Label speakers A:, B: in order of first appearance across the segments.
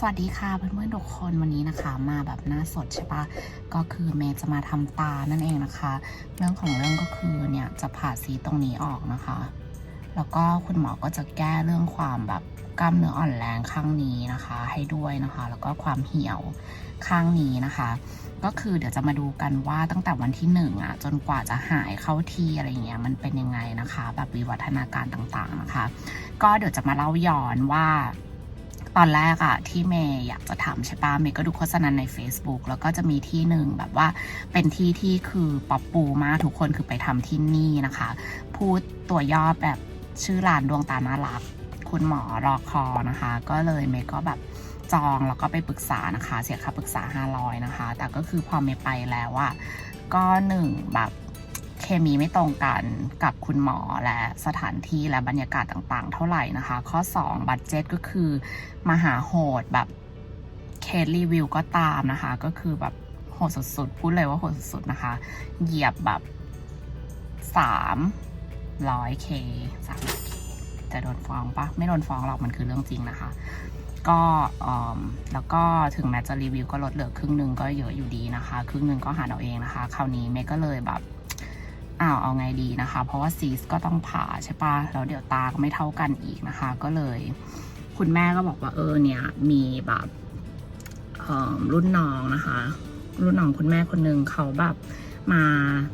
A: สวัสดีค่ะเพื่อนๆทุกคนวันนี้นะคะมาแบบหน้าสดใช่ปะก็คือเมย์จะมาทำตานั่นเองนะคะ เรื่องของเรื่องก็คือเนี่ยจะผ่าซีตรงนี้ออกนะคะ แล้วก็คุณหมอก็จะแก้เรื่องความแบบกล้ามเนื้ออ่อนแรงข้างนี้นะคะ ให้ด้วยนะคะ แล้วก็ความเหี่ยวข้างนี้นะคะ ก็คือเดี๋ยวจะมาดูกันว่าตั้งแต่วันที่หนึ่งอะจนกว่าจะหายเข้าที่อะไรเงี้ยมันเป็นยังไงนะคะ แบบวิวัฒนาการต่างๆนะคะ ก็เดี๋ยวจะมาเล่าย้อนว่า ตอนแรกอะที่เมย์อยากจะทำใช่ปะเมย์ก็ดูโฆษณาใน Facebook แล้วก็จะมีที่หนึ่งแบบว่าเป็นที่ที่คือป๊อปปูมากทุกคนคือไปทำที่นี่นะคะ พูดตัวย่อแบบชื่อร้านดวงตาน่ารัก คุณหมอรอคอนะคะ ก็เลยเมย์ก็แบบจองแล้วก็ไปปรึกษานะคะ เสียค่าปรึกษา 500 นะคะ แต่ก็คือพอเมย์ไปแล้วอะก็หนึ่งแบบ เคมีไม่ตรงกันกับคุณหมอและสถานที่และบรรยากาศต่างๆ เท่าไหร่นะคะ ข้อ 2 บัตเจ็ตก็คือ มหาโหดแบบเคสรีวิวก็ตามนะคะ ก็คือแบบโหดสุดๆ พูดเลยว่าโหดสุดๆนะคะ เหยียบแบบสามร้อยเคสามเคจะโดนฟ้องปะไม่โดนฟ้องหรอกมันคือเรื่องจริงนะคะ ก็แล้วก็ถึงแม้จะรีวิวก็ลดเหลือครึ่งหนึ่งก็เยอะอยู่ดีนะคะ ครึ่งหนึ่งก็หาเอาเองนะคะ คราวนี้เมย์ก็เลยแบบ อ้าวเอาไงดีนะคะ เพราะว่าซีสก็ต้องผ่าใช่ปะแล้วเดี๋ยวตาก็ไม่เท่ากันอีกนะคะ ก็เลย คุณแม่ก็บอกว่าเออเนี่ยมีแบบรุ่นน้องนะคะ รุ่นน้องคุณแม่คนหนึ่งเขาแบบมา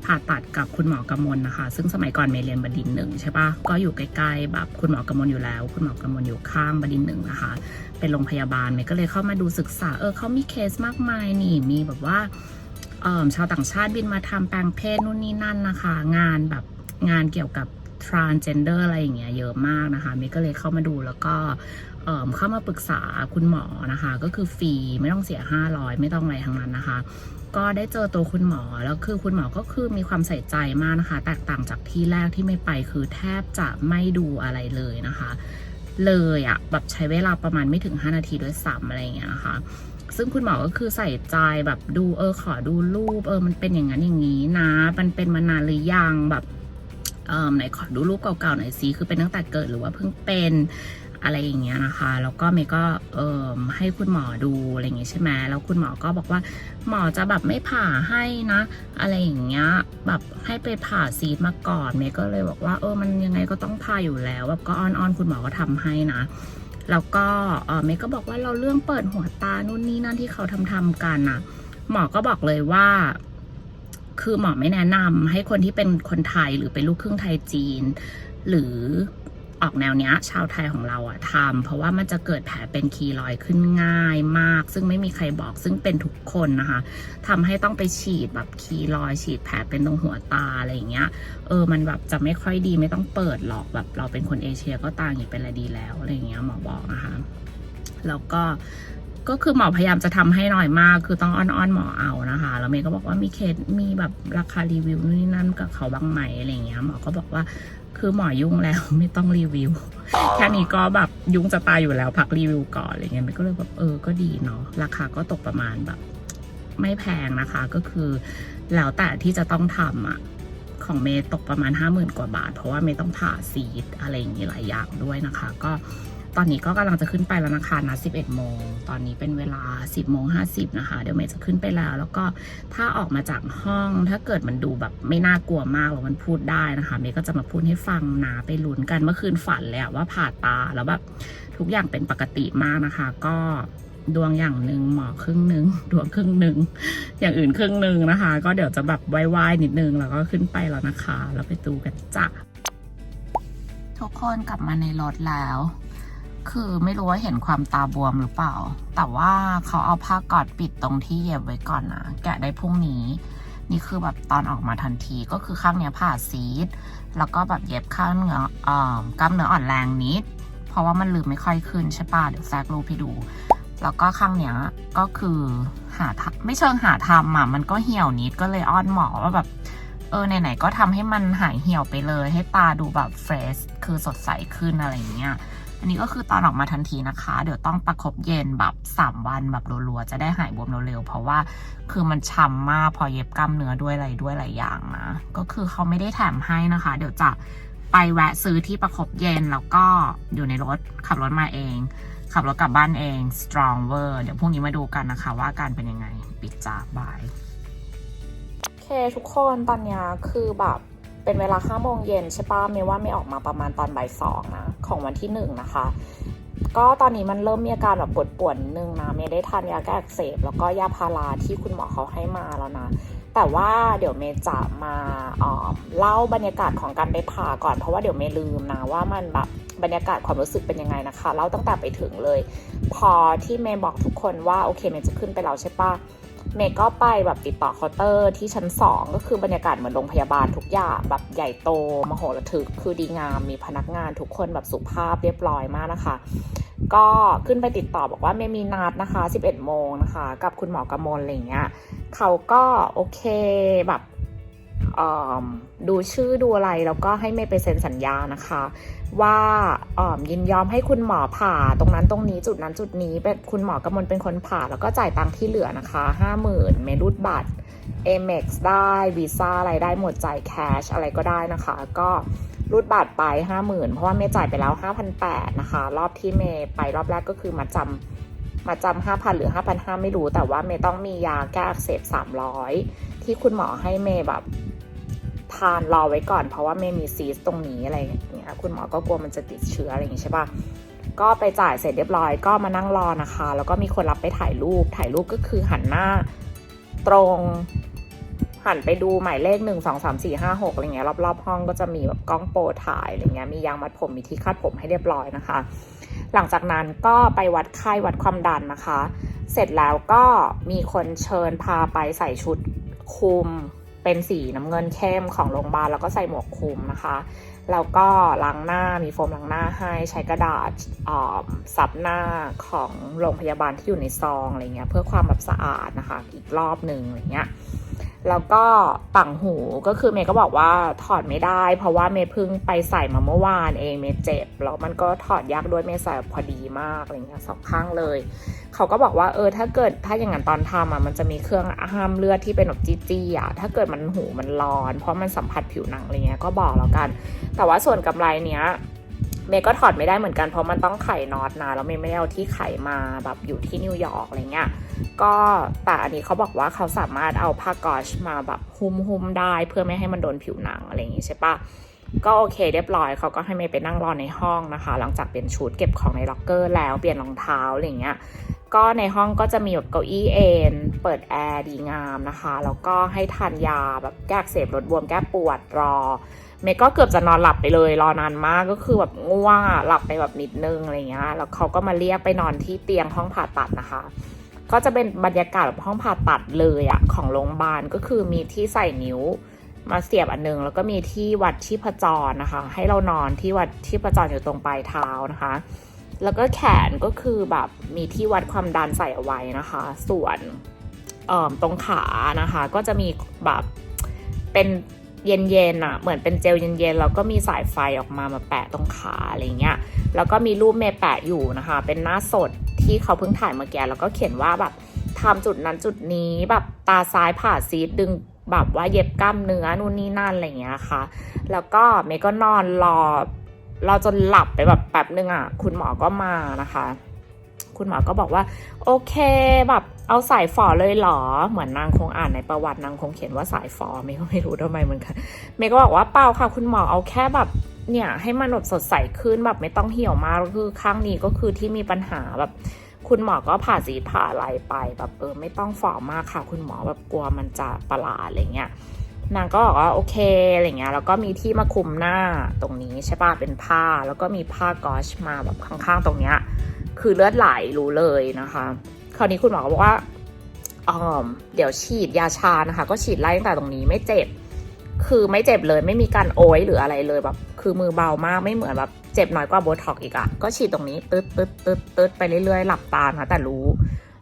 A: ผ่าตัดกับคุณหมอกำมลนะคะ ซึ่งสมัยก่อนเมเรียนบดินหนึ่งใช่ปะก็อยู่ใกล้ๆแบบคุณหมอกำมลอยู่แล้ว คุณหมอกำมลอยู่ข้างบดินหนึ่งนะคะ เป็นโรงพยาบาลเมย์ก็เลยเข้ามาดูศึกษาเออเขามีเคสมากมายนี่มีแบบว่า ชาวต่างชาติบินมาทำแปลงเพศนู่นนี่นั่นนะคะ งานแบบงานเกี่ยวกับ transgender อะไรอย่างเงี้ยเยอะมากนะคะเมย์ก็เลยเข้ามาดูแล้วก็เเข้ามาปรึกษาคุณหมอนะคะ ก็คือฟรีไม่ต้องเสีย 500 ไม่ต้องอะไรทั้งนั้นนะคะ ก็ได้เจอตัวคุณหมอแล้วคือคุณหมอก็คือมีความใส่ใจมากนะคะ แตกต่างจากที่แรกที่ไม่ไปคือแทบจะไม่ดูอะไรเลยนะคะ เลยอะแบบใช้เวลาประมาณไม่ถึง 5 นาทีด้วยซ้ำอะไรอย่างเงี้ยนะคะ ซึ่งคุณหมอก็คือใส่ใจแบบดูเออขอดูรูป เออมันเป็นอย่างนั้นอย่างนี้นะ มันเป็นมานานหรือยังแบบเออไหนขอดูรูปเก่าๆหน่อยสิคือเป็นตั้งแต่เกิดหรือว่าเพิ่งเป็นอะไรอย่างเงี้ยนะคะ แล้วก็เมย์ก็เออให้คุณหมอดูอะไรอย่างเงี้ยใช่ไหมแล้วคุณหมอก็บอกว่า หมอจะแบบไม่ผ่าให้นะ อะไรอย่างเงี้ยแบบให้ไปผ่าซีดมาก่อนเมย์ก็เลยบอกว่าเออมันยังไงก็ต้องผ่าอยู่แล้วแบบก็อ้อนๆคุณหมอก็ทำให้นะ แล้วก็เมย์ก็บอกว่าเราเรื่องเปิดหัวตานู่นนี่นั่นที่เขาทำทำกันน่ะหมอก็บอกเลยว่า คือหมอไม่แนะนำให้คนที่เป็นคนไทยหรือเป็นลูกครึ่งไทยจีน หรือ ออกแนวเนี้ย ชาวไทยของเราอะทำเพราะว่ามันจะเกิดแผลเป็นคีรอยขึ้นง่ายมาก ซึ่งไม่มีใครบอกซึ่งเป็นทุกคนนะคะทำให้ต้องไปฉีดแบบคีรอยฉีดแผลเป็นตรงหัวตาอะไรอย่างเงี้ยเออมันแบบจะไม่ค่อยดีไม่ต้องเปิดหรอกแบบเราเป็นคนเอเชียก็ตางอย่างเป็นอะไรดีแล้วอะไรอย่างเงี้ยหมอบอกนะคะแล้วก็ก็คือหมอพยายามจะทำให้หน่อยมาก คือต้องอ้อนๆหมอเอานะคะ แล้วเมย์ก็บอกว่ามีเคสมีแบบราคารีวิวนู่นนี่นั่นกับเขาบ้างไหมอะไรอย่างเงี้ย หมอก็บอกว่า คือหมอยุ่งแล้วไม่ต้องรีวิว แค่นี้ก็แบบยุ่งจะตายอยู่แล้วพักรีวิวก่อนอะไรเงี้ยเมย์ก็เลยแบบเออก็ดีเนาะราคาก็ตกประมาณแบบ ไม่แพงนะคะก็คือ แล้วแต่ที่จะต้องทำอะของเมย์ตกประมาณ 5 0,000 กว่าบาท เพราะว่าเมย์ต้องผ่าซีดอะไรอย่างนี้หลายอย่างด้วยนะคะ ก็ ตอนนี้ก็กำลังจะขึ้นไปแล้วนะคะนะ11 โมง ตอนนี้เป็นเวลา 10 โมง 50 นะคะ เดี๋ยวเมย์จะขึ้นไปแล้ว แล้วก็ถ้าออกมาจากห้อง ถ้าเกิดมันดูแบบไม่น่ากลัวมากหรือมันพูดได้นะคะ เมย์ก็จะมาพูดให้ฟังนะไปลุ้นกัน เมื่อคืนฝันเลยอะว่าผ่าตา แล้วแบบทุกอย่างเป็นปกติมากนะคะ ก็ดวงอย่างหนึ่งหมอครึ่งหนึ่งดวงครึ่งหนึ่งอย่างอื่นครึ่งหนึ่งนะคะ ก็เดี๋ยวจะแบบไหว้ๆนิดนึงแล้วก็ขึ้นไปแล้วนะคะ แล้วไปดูกันจ้ะทุกคนกลับมาในรถแล้ว คือไม่รู้ว่าเห็นความตาบวมหรือเปล่า แต่ว่าเขาเอาผ้ากอดปิดตรงที่เย็บไว้ก่อนนะแกะได้พรุ่งนี้ นี่คือแบบตอนออกมาทันทีก็คือข้างเนี้ยผ่าซีด แล้วก็แบบเย็บข้างเนื้ออ่อกล้ามเนื้ออ่อนแรงนิด เพราะว่ามันลืมไม่ค่อยขึ้นใช่ป่ะเดี๋ยวแซกรูปให้ดู แล้วก็ข้างเนี้ยก็คือหาทำไม่เชิงหาทำอะมันก็เหี่ยวนิดก็เลยอ้อนหมอว่าแบบเออไหนๆก็ทำให้มันหายเหี่ยวไปเลย ให้ตาดูแบบเฟรชคือสดใสขึ้นอะไรอย่างเงี้ย อันนี้ก็คือตอนออกมาทันทีนะคะ เดี๋ยวต้องประคบเย็นแบบ3วันแบบรัวๆจะได้หายบวมเร็วๆเพราะว่าคือมันช้ำมากพอเย็บกล้ามเนื้อด้วยอะไรด้วยหลายอย่างนะก็คือเขาไม่ได้แถมให้นะคะ เดี๋ยวจะไปแวะซื้อที่ประคบเย็นแล้วก็อยู่ในรถขับรถมาเอง ขับรถกลับบ้านเอง strong เวอร์เดี๋ยวพรุ่งนี้มาดูกันนะคะ ว่าการเป็นยังไงปิดจากบายโอเคทุกคนตอนนี้คือแบบ เป็นเวลาห้าโมงเย็นใช่ปะเมย์ว่าไม่ออกมาประมาณตอนบ่ายสองนะของวันที่หนึ่งนะคะ ก็ตอนนี้มันเริ่มมีอาการแบบปวดปวดนึงนะเมย์ได้ทานยาแก้อักเสบแล้วก็ยาพาราที่คุณหมอเขาให้มาแล้วนะแต่ว่าเดี๋ยวเมย์จะมาเออเล่าบรรยากาศของการไปผ่าก่อนเพราะว่าเดี๋ยวเมย์ลืมนะว่ามันแบบบรรยากาศความรู้สึกเป็นยังไงนะคะเล่าตั้งแต่ไปถึงเลย พอที่เมย์บอกทุกคนว่าโอเคเมย์จะขึ้นไปแล้วใช่ปะ เมย์ก็ไปแบบติดต่อเคาน์เตอร์ที่ชั้น 2 ก็คือบรรยากาศเหมือนโรงพยาบาลทุกอย่างแบบใหญ่โตมโหฬารทึก คือดีงามมีพนักงานทุกคนแบบสุภาพเรียบร้อยมากนะคะ ก็ขึ้นไปติดต่อบอกว่าไม่มีนัดนะคะ 11 โมงนะคะ กับคุณหมอกระมลอะไรเงี้ยเขาก็โอเคแบบ ดูชื่อดูอะไรแล้วก็ให้เมย์ไปเซ็นสัญญานะคะ ว่ายินยอมให้คุณหมอผ่าตรงนั้นตรงนี้จุดนั้นจุดนี้เป็นคุณหมอกำมลเป็นคนผ่าแล้วก็จ่ายตังค์ที่เหลือนะคะห้าหมื่นเมรูดบัตร Amex ได้วีซ่าอะไรได้หมดจ่ายแคชอะไรก็ได้นะคะ ก็รูดบัตรไปห้าหมื่นเพราะว่าเมย์จ่ายไปแล้วห้าพันแปดนะคะ รอบที่เมย์ไปรอบแรกก็คือมาจำมาจำห้าพันหรือห้าพันห้าไม่รู้ แต่ว่าเมย์ต้องมียาแก้อักเสบสามร้อยที่คุณหมอให้เมย์แบบานรอไว้ก่อนเพราะว่าเมย์มีซีสตรงนี้อะไรอย่างเงี้ยคุณหมอก็กลัวมันจะติดเชื้ออะไรอย่างงี้ใช่ปะก็ไปจ่ายเสร็จเรียบร้อยก็มานั่งรอนะคะ แล้วก็มีคนรับไปถ่ายรูปถ่ายรูปก็คือหันหน้าตรงหันไปดูหมายเลขหนึ่งสองสามสี่ห้าหกอะไรเงี้ยรอบๆห้องก็จะมีแบบกล้องโปรถ่ายอะไรเงี้ยมียางมัดผมมีที่คาดผมให้เรียบร้อยนะคะ หลังจากนั้นก็ไปวัดไข้วัดความดันนะคะ เสร็จแล้วก็มีคนเชิญพาไปใส่ชุดคลุม เป็นสีน้ำเงินเข้มของโรงพยาบาลแล้วก็ใส่หมวกคลุมนะคะแล้วก็ล้างหน้ามีโฟมล้างหน้าให้ใช้กระดาษอ่อซับหน้าของโรงพยาบาลที่อยู่ในซองอะไรเงี้ยเพื่อความแบบสะอาดนะคะ อีกรอบหนึ่งอะไรเงี้ย แล้วก็ปังหูก็คือเมย์ก็บอกว่าถอดไม่ได้ เพราะว่าเมย์เพิ่งไปใส่มาเมื่อวานเองเมย์เจ็บแล้วมันก็ถอดยากด้วยเมย์ใส่พอดีมากอะไรเงี้ยสองข้างเลย เขาก็บอกว่าเออถ้าเกิดถ้าอย่างนั้นตอนทำอะมันจะมีเครื่องห้ามเลือดที่เป็นแบบจี้ๆอะถ้าเกิดมันหูมันร้อน เพราะมันสัมผัสผิวหนังอะไรเงี้ยก็บอกแล้วกัน แต่ว่าส่วนกำไรเนี้ย เมย์ก็ถอดไม่ได้เหมือนกันเพราะมันต้องไขน็อตนะแล้วเมย์ไม่ได้เอาที่ไขมาแบบอยู่ที่นิวยอร์กอะไรเงี้ยก็แต่อันนี้เขาบอกว่าเขาสามารถเอาผ้ากอชมาแบบหุ้มหุ้มได้เพื่อไม่ให้มันโดนผิวหนังอะไรอย่างงี้ใช่ปะก็โอเคเรียบร้อยเขาก็ให้เมย์ไปนั่งรอในห้องนะคะ หลังจากเปลี่ยนชุดเก็บของในล็อกเกอร์แล้วเปลี่ยนรองเท้าอะไรเงี้ยก็ในห้องก็จะมีแบบเก้าอี้เอนเปิดแอร์ดีงามนะคะ แล้วก็ให้ทานยาแบบแก้เสบลดบวมแก้ปวดรอ เมย์ก็เกือบจะนอนหลับไปเลย รอนานมากก็คือแบบง่วงอะหลับไปแบบนิดนึงอะไรเงี้ยแล้วเขาก็มาเรียกไปนอนที่เตียงห้องผ่าตัดนะคะ ก็จะเป็นบรรยากาศแบบห้องผ่าตัดเลยอะของโรงพยาบาลก็คือมีที่ใส่นิ้วมาเสียบอันนึง แล้วก็มีที่วัดที่ประจรนะคะ ให้เรานอนที่วัดที่ประจรอยู่ตรงปลายเท้านะคะ แล้วก็แขนก็คือแบบมีที่วัดความดันใส่เอาไว้นะคะ ส่วนตรงขานะคะ ก็จะมีแบบเป็น เย็นๆอะเหมือนเป็นเจลเย็นๆ แล้วก็มีสายไฟออกมามาแปะตรงขาอะไรเงี้ย แล้วก็มีรูปเมย์แปะอยู่นะคะ เป็นหน้าสดที่เขาเพิ่งถ่ายเมื่อกี้แล้วก็เขียนว่าแบบทำจุดนั้นจุดนี้แบบตาซ้ายผ่าซีดดึงแบบว่าเย็บกล้ามเนื้อนู่นนี่นั่นอะไรเงี้ยค่ะ แล้วก็เมย์ก็นอนรอรอจนหลับไปแบบแป๊บนึงอะ คุณหมอก็มานะคะ คุณหมอก็บอกว่า โอเคแบบเอาสายฝอเลยเหรอ เหมือนนางคงอ่านในประวัตินางคงเขียนว่าสายฝอเมย์ก็ไม่รู้ทำไมเหมือนกันเมย์ก็บอกว่าเปล่าค่ะ คุณหมอเอาแค่แบบเนี่ยให้มันแบบสดใสขึ้นแบบไม่ต้องเหี่ยวมากคือข้างนี้ก็คือที่มีปัญหาแบบ คุณหมอก็ผ่าสีผ่าอะไรไปแบบเออไม่ต้องฝ่อมากค่ะ คุณหมอแบบกลัวมันจะประหลาดอะไรเงี้ย นางก็บอกว่าโอเคอะไรเงี้ยแล้วก็มีที่มาคุมหน้าตรงนี้ใช่ป่ะเป็นผ้า แล้วก็มีผ้ากอชมาแบบข้างๆตรงเนี้ยคือเลือดไหลรู้เลยนะคะ คราวนี้คุณหมอก็บอกว่าอ๋อเดี๋ยวฉีดยาชานะคะ ก็ฉีดไล่ตั้งแต่ตรงนี้ไม่เจ็บ คือไม่เจ็บเลยไม่มีการโอยหรืออะไรเลยแบบคือมือเบามากไม่เหมือนแบบเจ็บน้อยกว่าโบท็อกอีกอะก็ฉีดตรงนี้ตึ๊ดตึ๊ดตึ๊ดตึ๊ดไปเรื่อยๆหลับตานะแต่รู้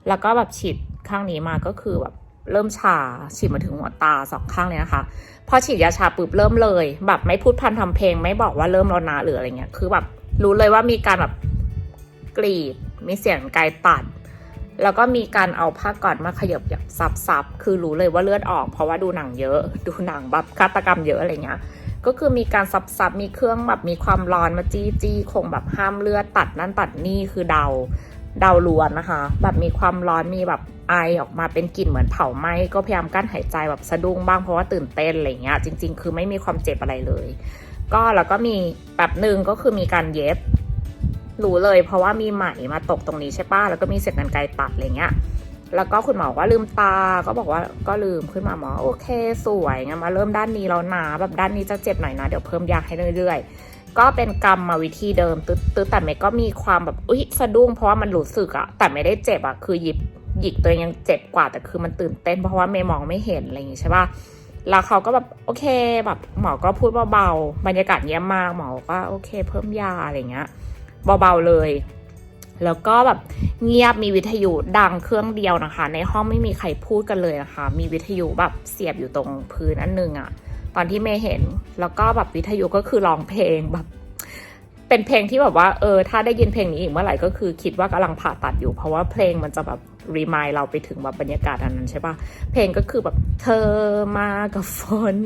A: แล้วก็แบบฉีดข้างนี้มาก็คือแบบ เริ่มชาฉีดมาถึงหัวตาสองข้างเลยนะคะ พอฉีดยาชาปุ๊บเริ่มเลย แบบไม่พูดพันทำเพลง ไม่บอกว่าเริ่มแล้วนะหรืออะไรเงี้ย คือแบบรู้เลยว่ามีการแบบกรีด มีเสียงไกลตัด แล้วก็มีการเอาผ้าก่อนมาขยบแบบซับๆคือรู้เลยว่าเลือดออก เพราะว่าดูหนังเยอะ ดูหนังแบบฆาตกรรมเยอะอะไรเงี้ย
B: ก็คือมีการซับซับมีเครื่องแบบมีความร้อนมาจี้จี้คงแบบห้ามเลือดตัดนั่นตัดนี่คือเดา ดาล้วนนะคะ แบบมีความร้อนมีแบบไอออกมาเป็นกลิ่นเหมือนเผาไหม้ก็พยายามกั้นหายใจแบบสะดุ้งบ้างเพราะว่าตื่นเต้นอะไรเงี้ยจริง ๆ คือไม่มีความเจ็บอะไรเลย ก็แล้วก็มีแบบหนึ่งก็คือมีการเย็บรู้เลย เพราะว่ามีไหมมาตกตรงนี้ใช่ป้ะแล้วก็มีเศษกรรไกรตัดอะไรเงี้ยแล้วก็คุณหมอว่าลืมตาก็บอกว่าก็ลืมขึ้นมาหมอโอเค สวยงั้นมาเริ่มด้านนี้แล้วนะแบบด้านนี้จะเจ็บหน่อยนะเดี๋ยวเพิ่มยาให้เรื่อยๆ ก็เป็นกรรมมาวิธีเดิมตึ๊ดแต่เมย์ก็มีความแบบอุ้ยสะดุ้งเพราะว่ามันรู้สึกอะแต่ไม่ได้เจ็บอะคือหยิบหยิกตัวเองยังเจ็บกว่าแต่คือมันตื่นเต้นเพราะว่าเมย์มองไม่เห็นอะไรอย่างงี้ใช่ปะแล้วเขาก็แบบโอเคแบบหมอก็พูดเบาๆบรรยากาศเยี่ยมมากหมอก็โอเค เพิ่มยาอะไรเงี้ยเบาๆเลย แล้วก็แบบเงียบมีวิทยุดังเครื่องเดียวนะคะ ในห้องไม่มีใครพูดกันเลยนะคะ มีวิทยุแบบเสียบอยู่ตรงพื้นอันหนึงอะ ตอนที่เมย์เห็น แล้วก็แบบวิทยุก็คือร้องเพลงแบบ เป็นเพลงที่แบบว่าเออถ้าได้ยินเพลงนี้อีกเมื่อไหร่ก็คือคิดว่ากำลังผ่าตัดอยู่ เพราะว่าเพลงมันจะแบบรีมายเราไปถึงแบบบรรยากาศอันนั้นใช่ปะเพลงก็คือแบบเธอมากับฝน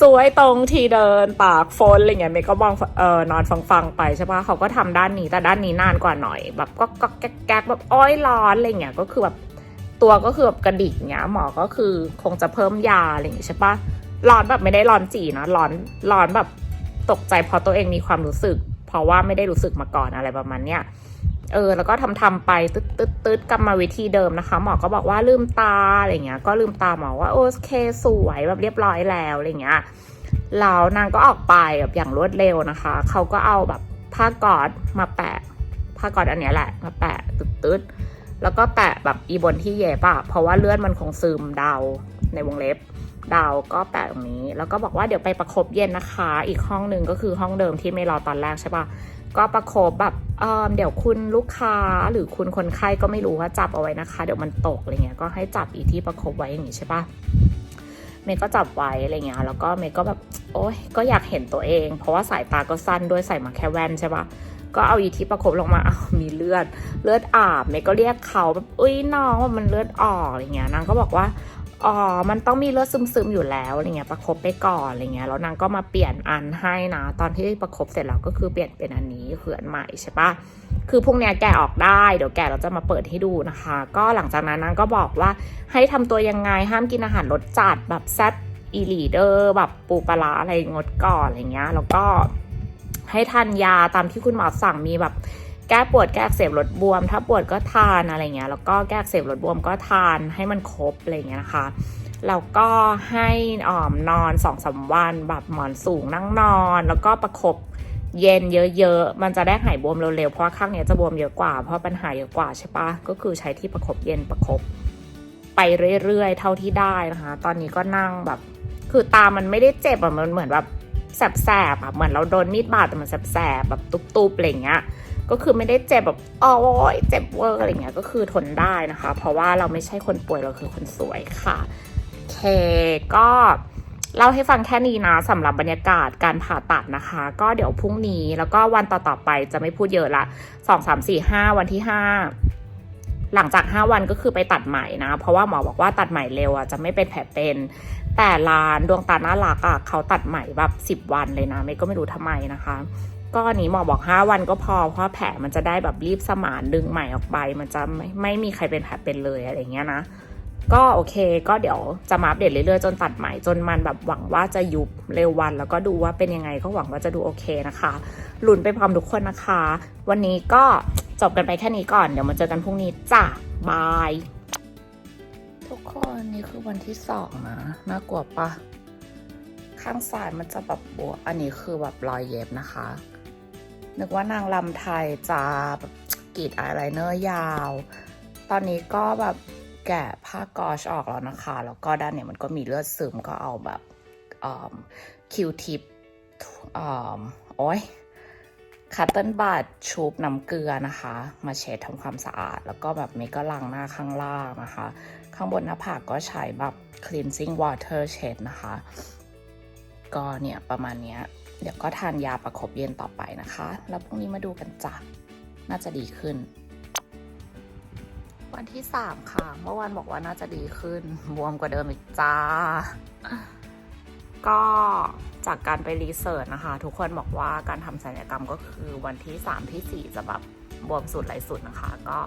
B: สวยตรงที่เดินตากฝนอะไรเงี้ยเมย์ก็มองเออนอนฟังฟังไปใช่ปะเขาก็ทำด้านนี้แต่ด้านนี้นานกว่าหน่อย แบบก็ก็แก๊กแบบอ้อยร้อนอะไรเงี้ยก็คือแบบตัวก็คือแบบกระดิกเงี้ยหมอก็คือคงจะเพิ่มยาอะไรอย่างงี้ยใช่ปะ ร้อนแบบไม่ได้ร้อนจีนะร้อนร้อนแบบตกใจเพราะตัวเองมีความรู้สึก เพราะว่าไม่ได้รู้สึกมาก่อนอะไรประมาณเนี้ยเออแล้วก็ทำทำๆไปตึ๊ดตึ๊ดตึ๊ดกรรมวิธีเดิมนะคะ หมอก็บอกว่าลืมตาอะไรเงี้ย ก็ลืมตาหมอว่าโอเคสวยแบบเรียบร้อยแล้วอะไรเงี้ยแล้วนางก็ออกไปแบบอย่างรวดเร็วนะคะ เขาก็เอาแบบผ้ากอซมาแปะ ผ้ากอซอันเนี้ยแหละมาแปะตึ๊ดตึ๊ดแล้วก็แปะแบบอีบนที่เย็บอะเพราะว่าเลือดมันคงซึมเดาในวงเล็บ ดาวก็แปะตรงนี้ แล้วก็บอกว่าเดี๋ยวไปประคบเย็นนะคะ อีกห้องหนึ่งก็คือห้องเดิมที่ไม่รอตอนแรกใช่ปะก็ประคบแบบเเดี๋ยวคุณลูกค้าหรือคุณคนไข้ก็ไม่รู้ว่าจับเอาไว้นะคะ เดี๋ยวมันตกอะไรเงี้ยก็ให้จับอีที่ประคบไว้อย่างงี้ใช่ปะเมย์ก็จับไว้อะไรเงี้ยแล้วก็เมย์ก็แบบโอ๊ยก็อยากเห็นตัวเอง เพราะว่าสายตาก็สั้นด้วยใส่มาแค่แว่นใช่ปะก็เอาอีที่ประคบลงมาอ้ามีเลือด เลือดอาบเมย์ก็เรียกเขาแบบอุ้ยน้องว่ามันเลือดออกอะไรเงี้ยนางก็บอกว่า อ๋อ มันต้องมีเลือดซึมๆอยู่แล้วอะไรเงี้ยประคบไปก่อนอะไรเงี้ยแล้วนางก็มาเปลี่ยนอันให้นะตอนที่ประคบเสร็จแล้วก็คือเปลี่ยนเป็นอันนี้คืออันใหม่ใช่ปะคือพรุ่งเนี้ยแกะออกได้เดี๋ยวแกะเราจะมาเปิดให้ดูนะคะ ก็หลังจากนั้นนางก็บอกว่าให้ทำตัวยังไงห้ามกินอาหารรสจัดแบบแซ่บอีลีเดอร์แบบปูปลาอะไรงดก่อนอะไรเงี้ยแล้วก็ให้ทานยาตามที่คุณหมอสั่งมีแบบ แก้ปวดแก้อักเสบลดบวม ถ้าปวดก็ทานอะไรเงี้ยแล้วก็แก้อักเสบลดบวมก็ทานให้มันครบอะไรเงี้ยนะคะแล้วก็ให้อ่อมนอนสองสามวันแบบหมอนสูงนั่งนอน แล้วก็ประคบเย็นเยอะๆ มันจะได้หายบวมเร็วๆ เพราะข้างเนี้ยจะบวมเยอะกว่า เพราะปัญหาเยอะกว่าใช่ปะก็คือใช้ที่ประคบเย็นประคบไปเรื่อยๆ เท่าที่ได้นะคะ ตอนนี้ก็นั่งแบบ คือตามันไม่ได้เจ็บอะมันเหมือนแบบแสบๆอะเหมือนเราโดนมีดบาดแต่มันแสบๆแบบตุบๆอะไรเงี้ย ก็คือไม่ได้เจ็บแบบโอ้ยเจ็บเวอร์อะไรเงี้ยก็คือทนได้นะคะ เพราะว่าเราไม่ใช่คนป่วยเราคือคนสวยค่ะโอเคก็เล่าให้ฟังแค่นี้นะสำหรับบรรยากาศการผ่าตัดนะคะ ก็เดี๋ยวพรุ่งนี้แล้วก็วันต่อๆไปจะไม่พูดเยอะละสองสามสี่ห้าวันที่ห้าหลังจากห้าวันก็คือไปตัดใหม่นะ เพราะว่าหมอบอกว่าตัดใหม่เร็วอะจะไม่เป็นแผลเป็น แต่ร้านดวงตาน่ารักอะเขาตัดใหม่แบบสิบวันเลยนะ ไม่ก็ไม่รู้ทำไมนะคะ ก็นี้หมอบอก 5 วันก็พอ เพราะแผลมันจะได้แบบรีบสมานดึงใหม่ออกไป มันจะไม่ไม่มีใครเป็นแผลเป็นเลยอะไรเงี้ยนะ ก็โอเค ก็เดี๋ยวจะมาอัปเดตเรื่อยๆจนตัดใหม่จนมันแบบหวังว่าจะยุบเร็ววัน แล้วก็ดูว่าเป็นยังไงก็หวังว่าจะดูโอเคนะคะลุ้นไปพร้อมทุกคนนะคะ วันนี้ก็จบกันไปแค่นี้ก่อน เดี๋ยวมาเจอกันพรุ่งนี้จ้ะบาย ทุกคนนี่คือวันที่สองนะน่ากลัวปะข้างซ้ายมันจะแบบบวอันนี้คือแบบรอยเย็บนะคะ นึกว่านางลำไทยจะแบบกรีดอายไลเนอร์ยาว ตอนนี้ก็แบบแกะผ้ากอชออกแล้วนะคะ แล้วก็ด้านเนี้ยมันก็มีเลือดซึมก็เอาแบบคิวทิปโอ้ยคัตเติลบัดชูบน้ำเกลือนะคะ มาเช็ดทำความสะอาด แล้วก็แบบเมก็ล้างหน้าข้างล่างนะคะ ข้างบนหน้าผากก็ใช้แบบ cleansing water เช็ดนะคะ ก็เนี่ยประมาณเนี้ย เดี๋ยวก็ทานยาประคบเย็นต่อไปนะคะ แล้วพรุ่งนี้มาดูกันจ้ะน่าจะดีขึ้น วันที่สามค่ะ เมื่อวานบอกว่าน่าจะดีขึ้น บวมกว่าเดิมอีกจ้า ก็จากการไปรีเสิร์ชนะคะ ทุกคนบอกว่าการทำศัลยกรรมก็คือวันที่3ที่4จะแบบบวมสุดไหลสุดนะคะ ก็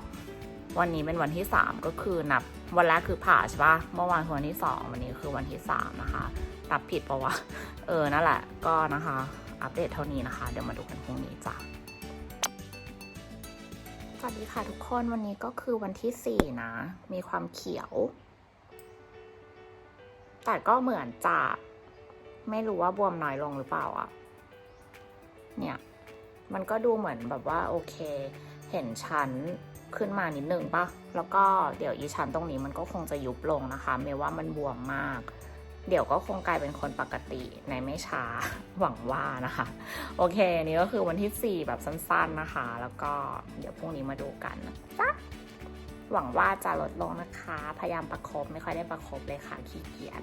B: วันนี้เป็นวันที่ 3 ก็คือนับวันแรกคือผ่าใช่ปะเมื่อวานคือวันที่ 2 วันนี้คือวันที่ 3 นะคะ นับผิดปะวะ เออ นั่นแหละ ก็นะคะ อัปเดตเท่านี้นะคะ เดี๋ยวมาดูกันพรุ่งนี้จ้ะสวัสดีค่ะทุกคน วันนี้ก็คือวันที่ 4 นะ มีความเขียว แต่ก็เหมือนจะไม่รู้ว่าบวมน้อยลงหรือเปล่าอะเนี่ย มันก็ดูเหมือนแบบว่าโอเค เห็นชั้นขึ้นมานิดนึงปะแล้วก็เดี๋ยวอีชั้นตรงนี้มันก็คงจะยุบลงนะคะเมย์ว่ามันบวมมาก เดี๋ยวก็คงกลายเป็นคนปกติในไม่ช้าหวังว่านะคะ โอเค นี่ก็คือวันที่ 4 แบบสั้นๆนะคะ แล้วก็เดี๋ยวพรุ่งนี้มาดูกันนะจ๊ะหวังว่าจะลดลงนะคะ พยายามประคบไม่ค่อยได้ประคบเลยค่ะขี้เกียจ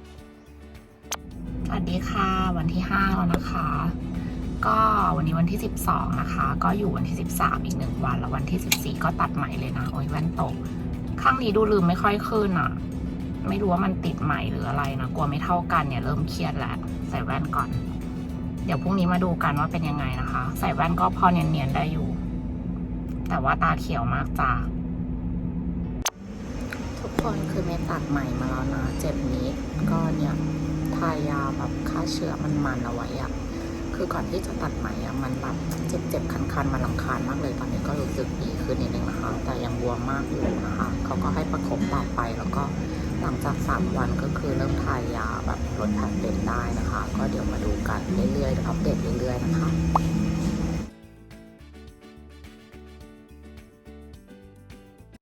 B: สวัสดีค่ะ วันที่ 5 แล้วนะคะ ก็วันนี้วันที่ 12 นะคะ ก็อยู่วันที่ 13 อีกหนึ่งวัน แล้ววันที่ 14 ก็ตัดใหม่เลยนะโอ้ยแว่นตก ข้างนี้ดูลืมไม่ค่อยขึ้นอะ ไม่รู้ว่ามันติดใหม่หรืออะไรนะกลัวไม่เท่ากันเนี่ยเริ่มเครียดแล้วใส่แว่นก่อน เดี๋ยวพรุ่งนี้มาดูกันว่าเป็นยังไงนะคะ ใส่แว่นก็พอเนียนๆได้อยู่ แต่ว่าตาเขียวมากจ้าทุกคนคือเมย์ตัดใหม่มาแล้วนะเจ็บนิดก็เนี่ยทายาแบบฆ่าเชื้อมันมันเอาไว้อะคือก่อนที่จะตัดใหม่อะมันแบบเจ็บๆคันๆมันลังคาญมากเลยตอนนี้ก็รู้สึกดีขึ้นนิดนึงนะคะ แต่ยังบวมมากอยู่นะคะเขาก็ให้ประคบต่อไปแล้วก็ หลังจาก 3 วันก็คือเริ่มทายาแบบลดแผลเป็นได้นะคะ ก็เดี๋ยวมาดูกันเรื่อยๆอัปเดตเรื่อยๆนะคะ